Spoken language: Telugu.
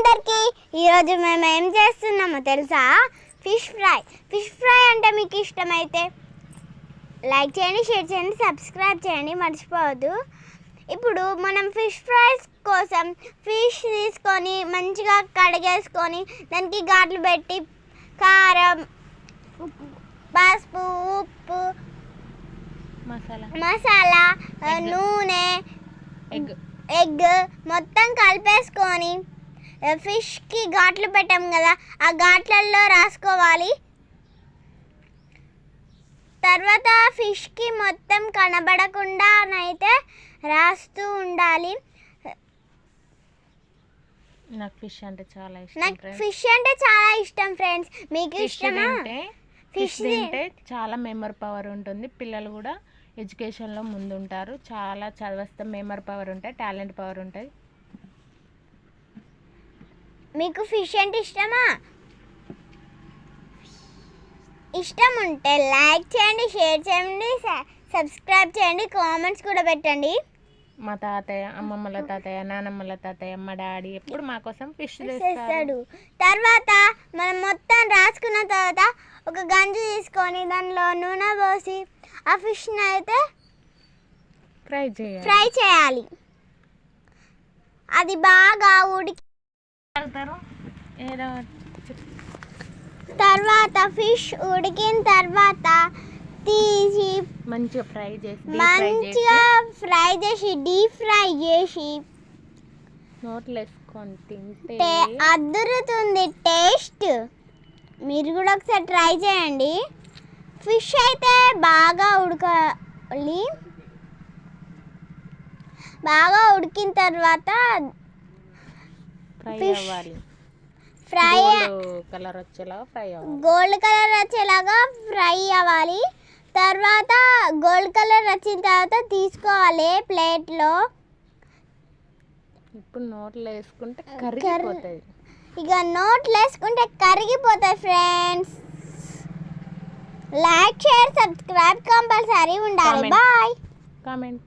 అందరికీ ఈరోజు మేము ఏం చేస్తున్నామో తెలుసా? Fish fry. ఫిష్ ఫ్రై అంటే మీకు ఇష్టమైతే లైక్ చేయండి షేర్ చేయండి సబ్స్క్రైబ్ చేయండి మర్చిపోవద్దు. ఇప్పుడు మనం ఫిష్ ఫ్రైస్ కోసం ఫిష్ తీసుకొని మంచిగా కడిగేసుకొని దానికి ఘాట్లు పెట్టి కారం పసుపు ఉప్పు మసాలా. నూనె ఎగ్. ఎగ్ మొత్తం కలిపేసుకొని ఫిష్కి ఘాట్లు పెట్టాం కదా ఆ ఘాట్లలో రాసుకోవాలి. తర్వాత ఫిష్కి మొత్తం కనబడకుండా అయితే రాస్తూ ఉండాలి. నాకు ఫిష్ అంటే చాలా ఇష్టం నాకు ఫిష్ అంటే చాలా ఇష్టం ఫ్రెండ్స్ మీకు ఇష్టమా? ఫిష్ ఫిష్ తింటే చాలా మెమరీ పవర్ ఉంటుంది. పిల్లలు కూడా ఎడ్యుకేషన్లో ముందుంటారు. చాలా చదివేస్తే మెమరీ పవర్ ఉంటాయి టాలెంట్ పవర్ ఉంటుంది మీకు ఫిష్ అంటే ఇష్టమా? ఇష్టం ఉంటే లైక్ చేయండి షేర్ చేయండి సబ్స్క్రైబ్ చేయండి కామెంట్స్ కూడా పెట్టండి. మా తాతయ్య అమ్మమ్మల తాతయ్య నానమ్మల తాతయ్య మా డాడీ ఎప్పుడు మా కోసం ఫిష్ చేస్తాడు తర్వాత మనం మొత్తం రాసుకున్న తర్వాత ఒక గంజి తీసుకొని దానిలో నూనె పోసి ఆ ఫిష్ని అయితే ఫ్రై చేయాలి. ఫ్రై చేయాలి. అది బాగా ఉడికి తాగుతారు ఏదో తర్వాత ఫిష్ ఉడికిన తర్వాత తీసి మంచిగా ఫ్రై చేసి మంచిగా ఫ్రై చేసి డీప్ ఫ్రై చేసి నోట్లో వేసుకొని తింటే అద్దురుతుంది టేస్ట్. మీరు కూడా ఒకసారి ట్రై చేయండి. ఫిష్ అయితే బాగా ఉడకాలి. బాగా ఉడికిన తర్వాత ఫ్రై fish అవ్వాలి. ఫ్రై కలర్ వచ్చేలా ఫ్రై అవ్వాలి. గోల్డ్ కలర్ వచ్చేలాగా ఫ్రై అవ్వాలి. తర్వాత గోల్డ్ కలర్ వచ్చిన తర్వాత తీసుకోవాలి ప్లేట్లో. ఇప్పుడు నోట్లో వేసుకుంటే కరిగిపోతుంది ఇక నోట్లు వేసుకుంటే కరిగిపోతాయి friends. Like share subscribe compulsory ఉండాలి. బాయ్. కామెంట్.